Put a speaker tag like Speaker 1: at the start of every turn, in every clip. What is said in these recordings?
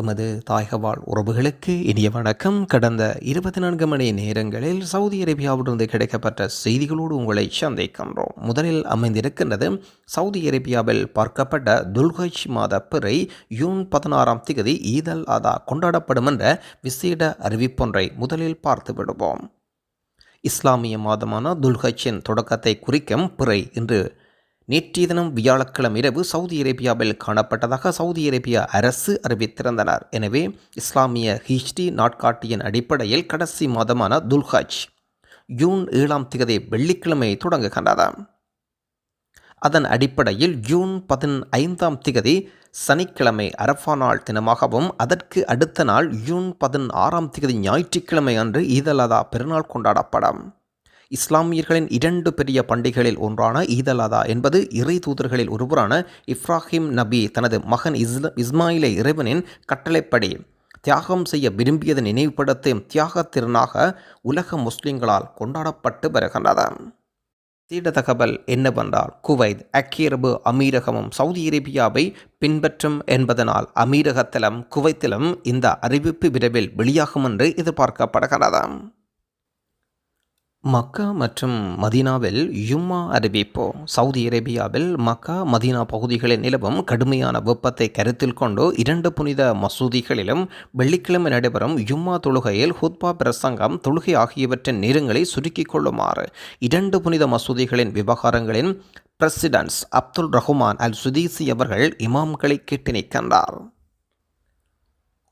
Speaker 1: எமது தாயகவாழ் உறவுகளுக்கு இனிய வணக்கம். கடந்த இருபத்தி நான்கு மணி நேரங்களில் சவுதி அரேபியாவிலிருந்து கிடைக்கப்பட்ட செய்திகளோடு உங்களை சந்திக்கின்றோம். முதலில் அமைந்திருக்கின்றது சவுதி அரேபியாவில் பார்க்கப்பட்ட துல்கஜ் மாத பிறை ஜூன் பதினாறாம் திகதி ஈதல் அதா கொண்டாடப்படும் என்ற விசேட அறிவிப்பொன்றை முதலில் பார்த்து விடுவோம். இஸ்லாமிய மாதமான துல்கச்சின் தொடக்கத்தை குறிக்கும் பிறை இன்று நேற்றைய தினம் வியாழக்கிழமை இரவு சவுதி அரேபியாவில் காணப்பட்டதாக சவுதி அரேபிய அரசு அறிவித்திருந்தனர். எனவே இஸ்லாமிய ஹிஸ்டி நாட்காட்டியின் அடிப்படையில் கடைசி மாதமான துல்ஹாஜ் ஜூன் ஏழாம் திகதி வெள்ளிக்கிழமை தொடங்குகின்றது. அதன் அடிப்படையில் ஜூன் பதினைந்தாம் திகதி சனிக்கிழமை அரஃபா நாள் தினமாகவும் அதற்கு அடுத்த நாள் ஜூன் பதினாறாம் திகதி ஞாயிற்றுக்கிழமை அன்று ஈதலதா பெருநாள் கொண்டாடப்படும். இஸ்லாமியர்களின் இரண்டு பெரிய பண்டிகைகளில் ஒன்றான ஈதல் அதா என்பது இறை தூதர்களில் ஒருவரான இப்ராஹிம் நபி தனது மகன் இஸ்ல இஸ்மாயிலை இறைவனின் கட்டளைப்படி தியாகம் செய்ய விரும்பியதன் நினைவுபடுத்தும் தியாகத் திறனாக உலக முஸ்லிம்களால் கொண்டாடப்பட்டு வருகின்றது தீட தகவல் என்னவென்றால் குவைத் ஐக்கிய அமீரகமும் சவுதி அரேபியாவை பின்பற்றும் என்பதனால் அமீரகத்திலும் குவைத்திலும் இந்த அறிவிப்பு விரைவில் வெளியாகும் என்று எதிர்பார்க்கப்படுகிறது. மக்கா மற்றும் மதீனாவில் யும்மா அறிவிப்பு சவுதி அரேபியாவில் மக்கா மதீனா பகுதிகளில் நிலவும் கடுமையான வெப்பத்தை கருத்தில் கொண்டு இரண்டு புனித மசூதிகளிலும் வெள்ளிக்கிழமை நடைபெறும் யும்மா தொழுகையில் ஹுத்பா பிரசங்கம் தொழுகை ஆகியவற்றின் நேரங்களை சுருக்கிக் கொள்ளுமாறு இரண்டு புனித மசூதிகளின் விவகாரங்களின் presidents Abdul Rahman al Sudais அவர்கள் இமாம்களை கேட்டு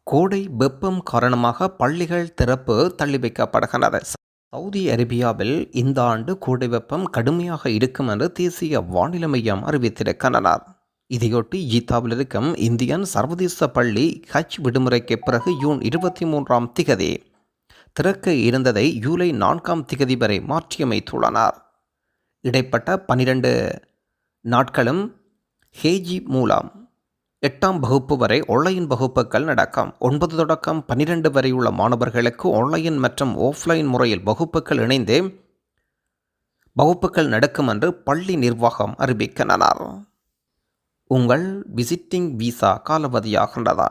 Speaker 1: கோடை வெப்பம் காரணமாக பள்ளிகள் திறப்பு தள்ளி வைக்கப்படுகின்றது சவுதி அரேபியாவில் இந்த ஆண்டு கோடை வெப்பம் கடுமையாக இருக்கும் என்று தேசிய வானிலை மையம் அறிவித்திருக்கின்றனர் இதையொட்டி ஈத்தாவில் இருக்கும் இந்தியன் சர்வதேச பள்ளி ஹஜ் விடுமுறைக்கு பிறகு ஜூன் இருபத்தி மூன்றாம் திகதி திறக்க இருந்ததை ஜூலை நான்காம் திகதி வரை மாற்றியமைத்துள்ளனர். இடைப்பட்ட பனிரெண்டு நாட்களும் ஹேஜி மூலம் எட்டாம் வகுப்பு வரை ஆன்லைன் வகுப்புகள் நடக்கும். ஒன்பது தொடக்கம் பன்னிரண்டு வரை உள்ள மாணவர்களுக்கு ஆன்லைன் மற்றும் ஆஃப்லைன் முறையில் வகுப்புகள் இணைந்து வகுப்புகள் நடக்கும் என்று பள்ளி நிர்வாகம் அறிவிக்கின்றனர். உங்கள் விசிட்டிங் விசா காலாவதியாகின்றதா?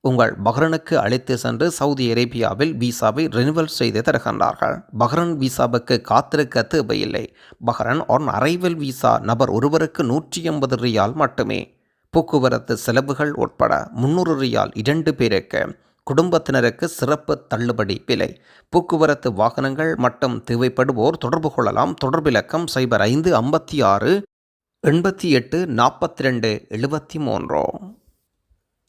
Speaker 1: உங்கள் பஹ்ரனுக்கு அழைத்து சென்று சவுதி அரேபியாவில் விசாவை ரெனுவல் செய்து தருகின்றார்கள். பஹ்ரன் விசாவுக்கு காத்திருக்க தேவையில்லை. பஹ்ரன் ஆன் அரைவல் விசா நபர் ஒருவருக்கு நூற்றி எண்பது ரியால் மட்டுமே. போக்குவரத்து செலவுகள் உட்பட முன்னூறு ரியால் இரண்டு பேருக்கு குடும்பத்தினருக்கு சிறப்பு தள்ளுபடி விலை. போக்குவரத்து வாகனங்கள் மட்டும் தேவைப்படுவோர் தொடர்பு கொள்ளலாம். தொடர்பிலக்கம் சைபர் ஐந்து ஐம்பத்தி ஆறு எண்பத்தி எட்டு நாற்பத்தி ரெண்டு எழுபத்தி மூன்று.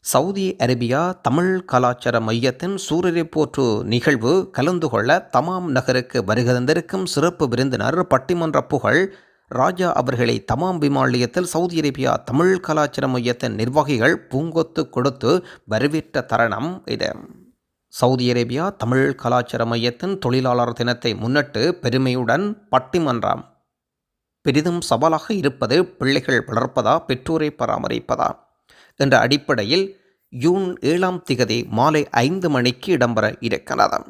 Speaker 1: சவுதி அரேபியா தமிழ் கலாச்சார மையத்தின் சூரியரை போற்று நிகழ்வு கலந்து கொள்ள தமாம் நகருக்கு வருகை தந்திருக்கும் சிறப்பு விருந்தினர் பட்டிமன்ற புகழ் ராஜா அவர்களை தமாம் விமாலயத்தில் சவுதி அரேபியா தமிழ் கலாச்சார மையத்தின் நிர்வாகிகள் பூங்கொத்து கொடுத்து வரவேற்ற தருணம் இது. சவுதி அரேபியா தமிழ் கலாச்சார மையத்தின் தொழிலாளர் தினத்தை முன்னிட்டு பெருமையுடன் பட்டிமன்றம். பெரிதும் சவாலாக இருப்பது பிள்ளைகள் வளர்ப்பதா பெற்றோரை பராமரிப்பதா? என்ற அடிப்படையில் ஜூன் ஏழாம் திகதி மாலை ஐந்து மணிக்கு இடம்பெற இருக்கிறது.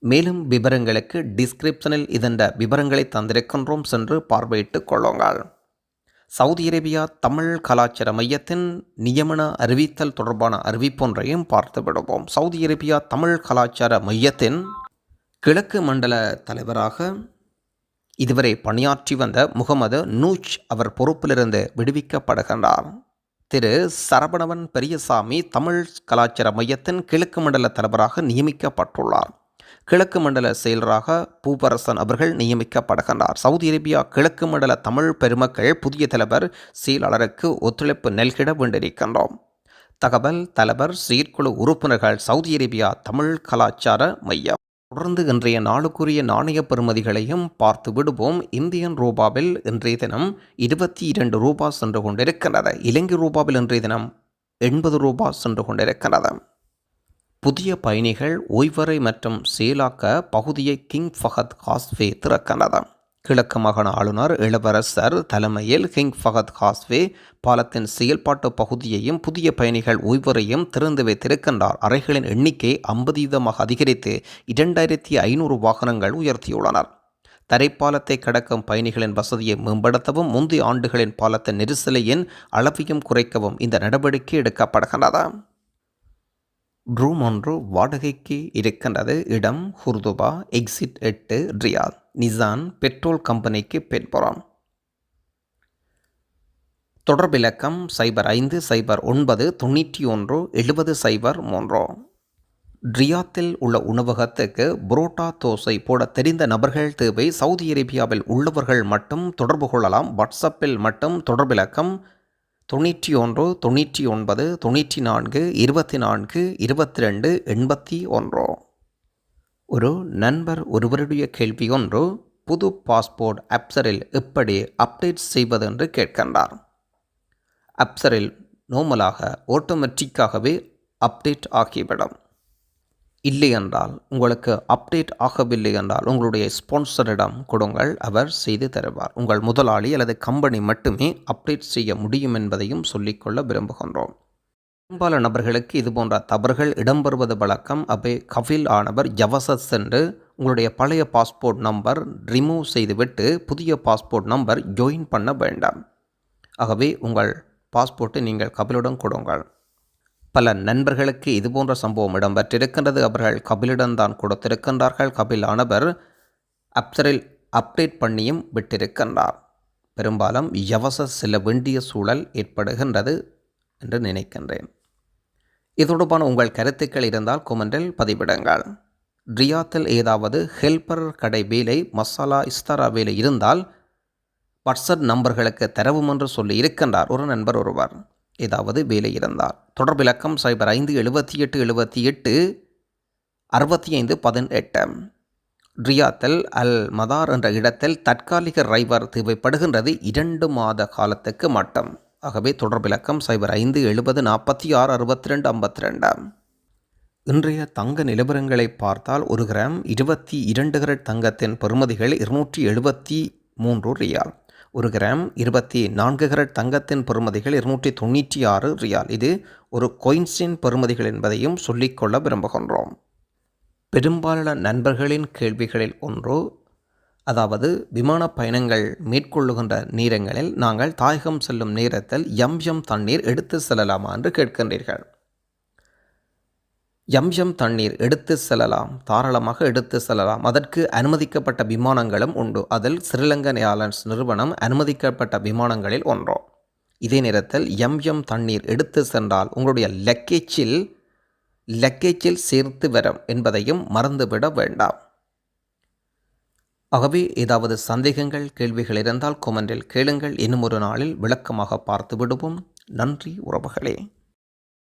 Speaker 1: மேலும் விவரங்களுக்கு டிஸ்கிரிப்ஷனில் இதன் விவரங்களை தந்திருக்கின்றோம் சென்று பார்வையிட்டுக் கொள்ளுங்கள். சவுதி அரேபியா தமிழ் கலாச்சார மையத்தின் நியமன அறிவித்தல் தொடர்பான அறிவிப்பொன்றையும் பார்த்து விடுவோம். சவுதி அரேபியா தமிழ் கலாச்சார மையத்தின் கிழக்கு மண்டல தலைவராக இதுவரை பணியாற்றி வந்த முகமது நூச் அவர் பொறுப்பிலிருந்து விடுவிக்கப்படுகின்றார். திரு. சரவணவன் பெரியசாமி தமிழ் கலாச்சார மையத்தின் கிழக்கு மண்டல தலைவராக நியமிக்கப்பட்டுள்ளார். கிழக்கு மண்டல செயலராக பூபரசன் அவர்கள் நியமிக்கப்படுகின்றார் சவுதி அரேபியா கிழக்கு மண்டல தமிழ் பெருமக்கள் புதிய தலைவர் செயலாளருக்கு ஒத்துழைப்பு நல்கிட வேண்டியிருக்கின்றோம். தகவல் தலைவர் செயற்குழு உறுப்பினர்கள் சவுதி அரேபியா தமிழ் கலாச்சார மையம். தொடர்ந்து இன்றைய நாளுக்குரிய நாணய பெறுமதிகளையும் பார்த்து விடுவோம். இந்தியன் ரூபாவில் இன்றைய தினம் இருபத்தி இரண்டு ரூபா சென்று கொண்டிருக்கிறது இலங்கை ரூபாவில் இன்றைய தினம் எண்பது ரூபா சென்று கொண்டிருக்கிறது புதிய பயணிகள் ஓய்வறை மற்றும் செயலாக்க பகுதியை கிங் ஃபஹத் காஸ்வே திறக்கின்றது கிழக்கு மாகாண ஆளுநர் இளவரசர் தலைமையில் கிங் ஃபஹத் காஸ்வே பாலத்தின் செயல்பாட்டு பகுதியையும் புதிய பயணிகள் ஓய்வறையும் திறந்து வைத்திருக்கின்றார். அறைகளின் எண்ணிக்கை ஐம்பது வீதமாக அதிகரித்து இரண்டாயிரத்தி ஐநூறு வாகனங்கள் உயர்த்தியுள்ளனர். தரைப்பாலத்தை கடக்கும் பயணிகளின் வசதியை மேம்படுத்தவும் முந்தைய ஆண்டுகளின் பாலத்தின் நெரிசலையின் அளவையும் குறைக்கவும் இந்த நடவடிக்கை எடுக்கப்படுகின்றது. ரூம் ஒன்று வாடகைக்கு இருக்கின்றது. இடம் ஹுர்துபா எக்ஸிட் எட்டு ரியாத் நிசான் பெட்ரோல் கம்பெனிக்கு பின்புறம் தொடர்பிலக்கம் சைபர் ஐந்து சைபர் ஒன்பது தொண்ணூற்றி ஒன்று எழுபது சைபர் மூன்று. ரியாத்தில் உள்ள உணவகத்துக்கு புரோட்டா தோசை போட தெரிந்த நபர்கள் தேவை. சவுதி அரேபியாவில் உள்ளவர்கள் மட்டும் தொடர்பு கொள்ளலாம். வாட்ஸ்அப்பில் மட்டும் தொடர்பிலக்கம் தொண்ணூற்றி ஒன்று தொண்ணூற்றி ஒன்பது தொண்ணூற்றி நான்கு இருபத்தி நான்கு இருபத்தி ரெண்டு எண்பத்தி ஒன்று. ஒரு நண்பர் ஒருவருடைய கேள்வி ஒன்று புது பாஸ்போர்ட் அப்சரில் எப்படி அப்டேட் செய்வது என்று கேட்கின்றார். அப்சரில் நோமலாக ஆட்டோமேட்டிக்காகவே அப்டேட் ஆகிவிடும். இல்லை என்றால் உங்களுக்கு அப்டேட் ஆகவில்லை என்றால் உங்களுடைய ஸ்பான்சரிடம் கொடுங்கள் அவர் செய்து தருவார். உங்கள் முதலாளி அல்லது கம்பெனி மட்டுமே அப்டேட் செய்ய முடியும் என்பதையும் சொல்லிக்கொள்ள விரும்புகின்றோம். பெரும்பாலான நபர்களுக்கு இது போன்ற தவறுகள் இடம்பெறுவது வழக்கம். அபே கஃபில் ஆனவர் ஜவசத் சென்று உங்களுடைய பழைய பாஸ்போர்ட் நம்பர் ரிமூவ் செய்துவிட்டு புதிய பாஸ்போர்ட் நம்பர் ஜாயின் பண்ண வேண்டாம். ஆகவே உங்கள் பாஸ்போர்ட்டை நீங்கள் கபிலுடன் கொடுங்கள். பல நண்பர்களுக்கு இதுபோன்ற சம்பவம் இடம்பெற்றிருக்கின்றது. அவர்கள் கபிலிடம்தான் கொடுத்திருக்கின்றார்கள். கபில் ஆனவர் அப்சரில் அப்டேட் பண்ணியும் விட்டிருக்கின்றார். பெரும்பாலும் யவச செல்ல வேண்டிய சூழல் ஏற்படுகின்றது என்று நினைக்கின்றேன். இது தொடர்பான உங்கள் கருத்துக்கள் இருந்தால் கொமெண்டில் பதிவிடுங்கள். ரியாத்தில் ஏதாவது ஹெல்பர் கடை வேலை மசாலா இஸ்தாரா வேலை இருந்தால் வாட்ஸ்அப் நம்பர்களுக்கு தரவும் என்று சொல்லி இருக்கின்றார். ஒரு நண்பர் ஒருவர். ஏதாவது வேலை இருந்தால் தொடர்பிலக்கம் சைபர் ஐந்து எழுபத்தி எட்டு எழுபத்தி எட்டு அறுபத்தி ஐந்து பதினெட்டு. ரியாத்தல் அல் மதார் என்ற இடத்தில் தற்காலிக ரைவர் தேவைப்படுகின்றது இரண்டு மாத காலத்துக்கு மட்டும். ஆகவே தொடர்பிலக்கம் சைபர் ஐந்து எழுபது நாற்பத்தி ஆறு அறுபத்தி ரெண்டு ஐம்பத்தி ரெண்டு இன்றைய தங்க நிலவரங்களை பார்த்தால் ஒரு கிராம் இருபத்தி இரண்டு கிரட் தங்கத்தின் பெறுமதிகள் இருநூற்றி எழுபத்தி மூன்று ரியால். ஒரு கிராம் இருபத்தி நான்கு கரட் தங்கத்தின் பெறுமதிகள் இருநூற்றி தொண்ணூற்றி ஆறு ரியால். இது ஒரு கொயின்ஸின் பெறுமதிகள் என்பதையும் சொல்லிக்கொள்ள விரும்புகின்றோம். பெரும்பாலான நண்பர்களின் கேள்விகளில் ஒன்று அதாவது விமான பயணங்கள் மேற்கொள்ளுகின்ற நேரங்களில் நாங்கள் தாயகம் செல்லும் நேரத்தில் எம் எம் தண்ணீர் எடுத்து செல்லலாமா என்று கேட்கின்றீர்கள். எம் தண்ணீர் எடுத்து செல்லலாம் தாராளமாக எடுத்து செல்லலாம். அதற்கு அனுமதிக்கப்பட்ட விமானங்களும் உண்டு. அதில் ஸ்ரீலங்கன் ஏர்லைன்ஸ் நிறுவனம் அனுமதிக்கப்பட்ட விமானங்களில் ஒன்றோ. இதே நேரத்தில் எம்எம் தண்ணீர் எடுத்து சென்றால் உங்களுடைய லக்கேஜில் லக்கேஜில் சேர்த்து வரும் என்பதையும் மறந்துவிட வேண்டாம். ஆகவே ஏதாவது சந்தேகங்கள் கேள்விகள் இருந்தால் கொமெண்டில் கேளுங்கள். இன்னும் ஒரு நாளில் விளக்கமாக பார்த்து விடுவோம். நன்றி உறவுகளே.